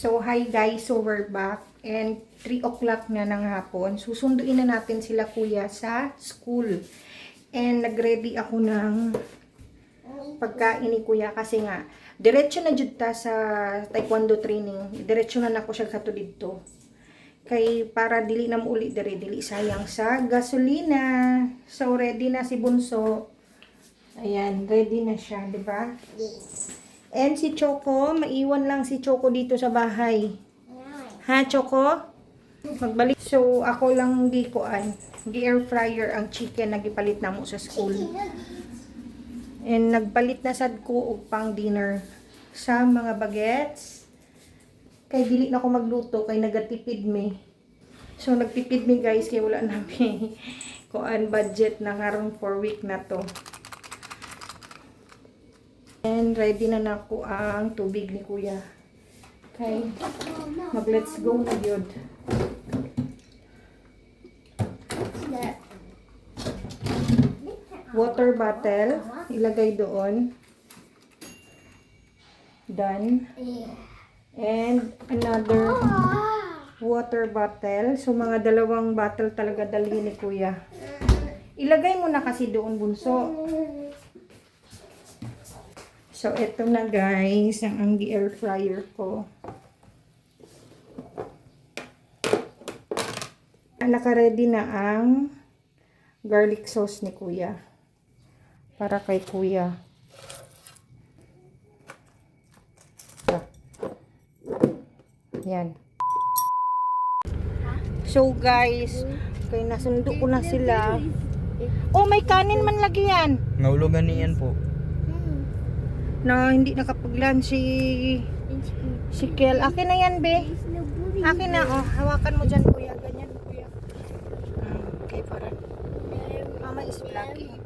So, hi guys. So, we're back. And 3 o'clock na ng hapon. Susunduin na natin sila kuya sa school. And nag-ready ako ng pagkain ni kuya kasi nga, diretso na jud sa taekwondo training. Diretso na nako siya kato dito. Kay para dili na mo uli diri dili sayang sa gasolina. So ready na si Bunso. Ayan, ready na siya, di ba? And si Choco, maiwan lang si Choco dito sa bahay. Ha, Choco? Magbalik. So, ako lang gikuan. Gi-air fryer ang chicken na gipalit na mo sa school. And nagpalit na sad ko og pang dinner sa mga bagets. Kay dili na ako magluto kay nagatipid mi. So nagtipid mi guys kay wala na mi kuan budget na karon for week na to. And ready na na ko ang tubig ni kuya. Okay. Mag let's go na yun. Water bottle. Ilagay doon. Done. And another water bottle. So, mga dalawang bottle talaga dalhin ni kuya. Ilagay mo na kasi doon, bunso. So, ito na guys, ang Angie air fryer ko. Naka-ready na ang garlic sauce ni kuya. Para kay kuya. Ah. Yan. So guys, kay nasundo ko na sila. Oh, may kanin man lagi yan. Naulugan niyan po. Na hindi nakapag-lunch si si Kel. Akin na yan, be. Akin na, oh. Hawakan mo dyan, kuya. Ganyan, kuya. Okay, para. Mama is vlogging.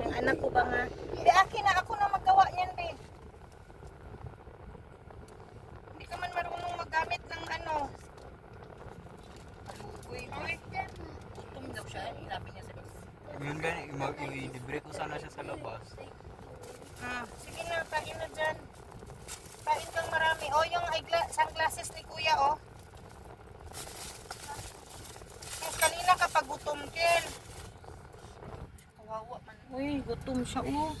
Ang anak ko ba nga? Be, akin na. Ako na magawa niyan, be. Hindi ka man marunong magamit ng ano. Uy, uy. Gutom daw siya. Ilabi niya sa Yun gani, i-libre ko sana siya sa labas. Ah, sige na, kain na dyan. Kain kang marami. Oh, yung eyegla- sunglasses ni kuya, oh. Yung kanina kapag gutom, Kel. Kawawa man. Uy, gutom siya, oh.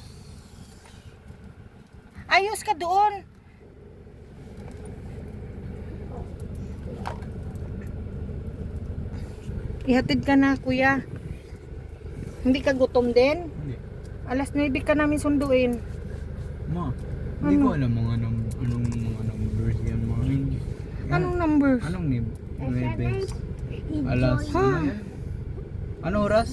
Ayos ka doon. Ihatid ka na, kuya. Hindi ka gutom din? Hindi. Alas 9 ka namin sunduin. Ma, hindi Ano? ko alam mga num anong mga numbers yan hindi. Anong numbers? Anong nib? Alas. Ha? Ano yan? Ano oras?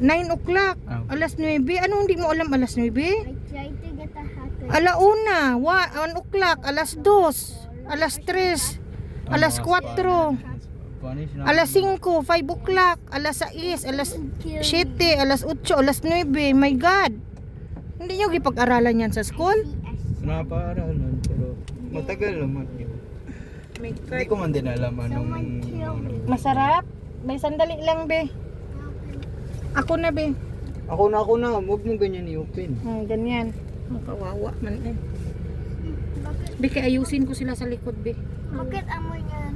9 o'clock. Ah. Alas 9. Ano hindi mo alam alas 9? I tried to get a hacker. Alauna. 1 o'clock. Alas 2. Alas 3. Alas 4. Spanish na. Alas 5. 5 o'clock. Alas 6. Alas 7. Alas 8. Alas 9. My God. Hindi nyo gipag-aralan yan sa school? Napaaralan pero matagal naman yun. Hindi ko man din alam anong ano. Masarap. May sandali lang, be. Ako na, be. Ako na ako na, huwag mo ganyan i-open. Hmm, ganyan. Ang kawawa man eh. Be, kaya ayusin ko sila sa likod, be. Bakit amoy yan?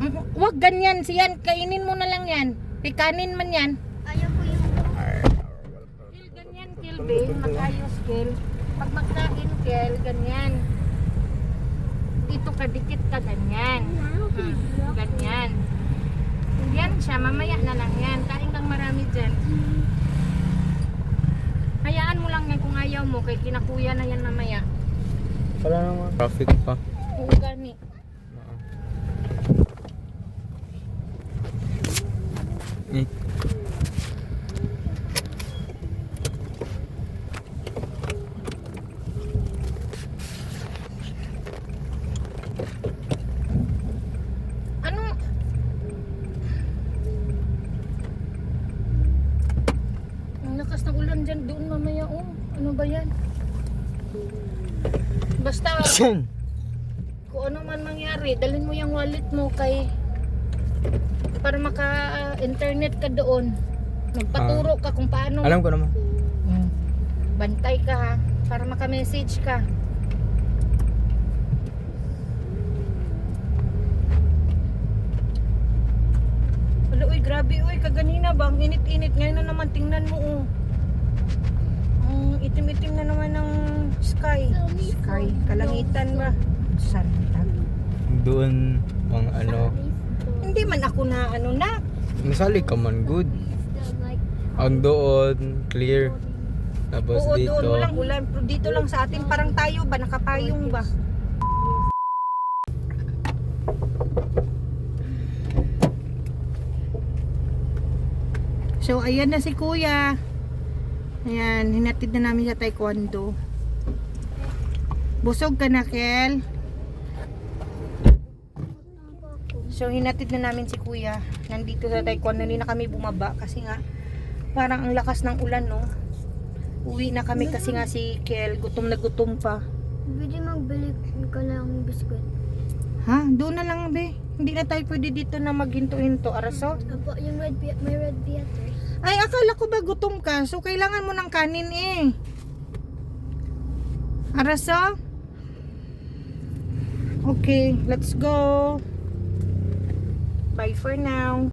Mm, Wag ganyan siyan, kainin mo na lang yan. Pikanin man yan. Ayaw ko yung Kill ganyan, kill be. Magayos, kill. Pag magkain, kill, ganyan. Dito ka, dikit ka, ganyan. Hmm, ganyan. Yan siya, mamaya na lang dyan. Hayaan mo lang yan kung ayaw mo, kay kinakuya na yan mamaya. Wala naman. Traffic pa. Oo, gani. Eh. Ano? Basta, kung ano man mangyari, dalhin mo yung wallet mo kay para maka-internet ka doon. Nagpaturo ah. ka kung paano. Alam ko naman. Mm. Bantay ka ha, para maka-message ka. Wala, uy, grabe, uy, kaganina bang init-init. Ngayon na naman, tingnan mo, oh. Ang itim-itim na naman ng sky. Sky, kalangitan ba? Santa. Doon, pang ano, Hindi man ako na, ano na. nasali ka man, good. Ang doon, clear. Tapos Oo, dito, doon, walang ulan. Pero dito lang sa atin, parang tayo ba? Nakapayong ba? So, ayan na si Kuya. Ayan, hinatid na namin sa taekwondo. Busog ka na, Kel? So, hinatid na namin si Kuya. Nandito sa taekwondo. Hindi na kami bumaba kasi nga, parang ang lakas ng ulan, no? Uwi na kami kasi nga si Kel, gutom na gutom pa. Pwede magbili ka ng biskuit. Ha? Doon na lang, be. Hindi na tayo pwede dito na maghinto-hinto. Araso? Apo, yung red may red beetle. Ay, akala ko ba gutom ka? So, kailangan mo ng kanin eh. Araso? Okay, let's go. Bye for now.